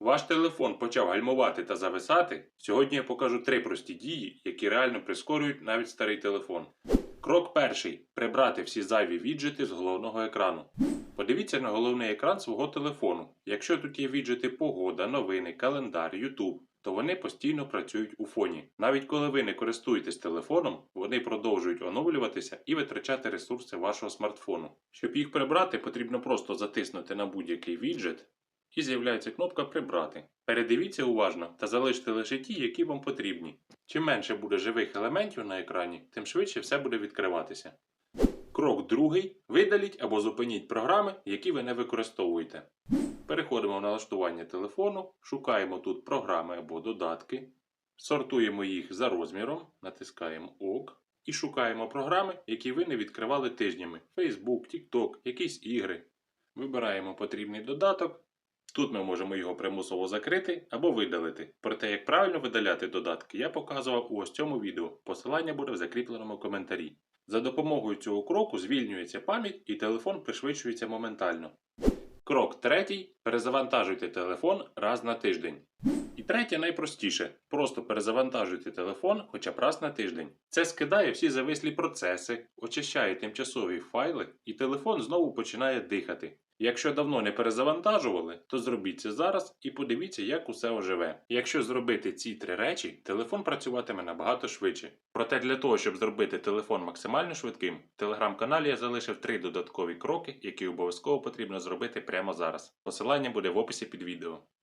Ваш телефон почав гальмувати та зависати. Сьогодні я покажу три прості дії, які реально прискорюють навіть старий телефон. Крок перший прибрати всі зайві віджити з головного екрану. Подивіться на головний екран свого телефону. Якщо тут є віджити погода, новини, календар, YouTube, то вони постійно працюють у фоні. Навіть коли ви не користуєтесь телефоном, вони продовжують оновлюватися і витрачати ресурси вашого смартфону. Щоб їх прибрати, потрібно просто затиснути на будь-який віджит і з'являється кнопка Прибрати. Передивіться уважно та залиште лише ті, які вам потрібні. Чим менше буде живих елементів на екрані, тим швидше все буде відкриватися. Крок другий. Видаліть або зупиніть програми, які ви не використовуєте. Переходимо в налаштування телефону, шукаємо тут програми або додатки, сортуємо їх за розміром, натискаємо ОК і шукаємо програми, які ви не відкривали тижнями: Facebook, TikTok, якісь ігри. Вибираємо потрібний додаток. Тут ми можемо його примусово закрити або видалити. Про те, як правильно видаляти додатки, я показував у ось цьому відео. Посилання буде в закріпленому коментарі. За допомогою цього кроку звільнюється пам'ять і телефон пришвидшується моментально. Крок третій. Перезавантажуйте телефон раз на тиждень. І третє найпростіше. Просто перезавантажуйте телефон хоча б раз на тиждень. Це скидає всі завислі процеси, очищає тимчасові файли, і телефон знову починає дихати. Якщо давно не перезавантажували, то зробіть це зараз і подивіться, як усе оживе. Якщо зробити ці три речі, телефон працюватиме набагато швидше. Проте для того, щоб зробити телефон максимально швидким, в телеграм-каналі я залишив три додаткові кроки, які обов'язково потрібно зробити прямо зараз. Посилання буде в описі під відео.